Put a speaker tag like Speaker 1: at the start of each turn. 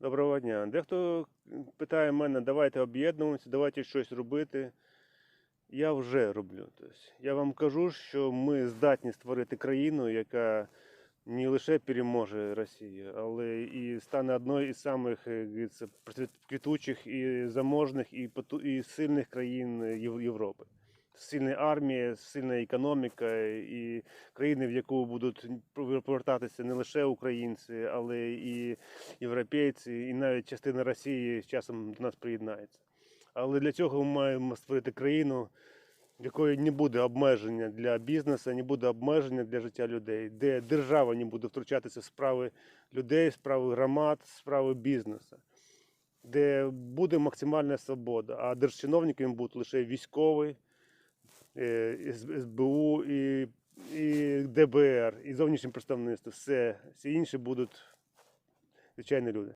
Speaker 1: Доброго дня. Дехто питає мене, давайте об'єднуватися, давайте щось робити. Я вже роблю. Тобто, я вам кажу, що ми здатні створити країну, яка не лише переможе Росію, але і стане одною із самих е, квітучих і заможних, і, сильних країн Єв- Європи. Сильна армія, сильна економіка і країни, в яку будуть повертатися не лише українці, але і європейці, і навіть частина Росії з часом до нас приєднається. Але для цього ми маємо створити країну, в якої не буде обмеження для бізнесу, не буде обмеження для життя людей, де держава не буде втручатися в справи людей, справи громад, справи бізнесу, де буде максимальна свобода, а держчиновниками будуть лише військові, С- СБУ і, і ДБР, і зовнішнє представництво. Все, всі інші будуть звичайні люди.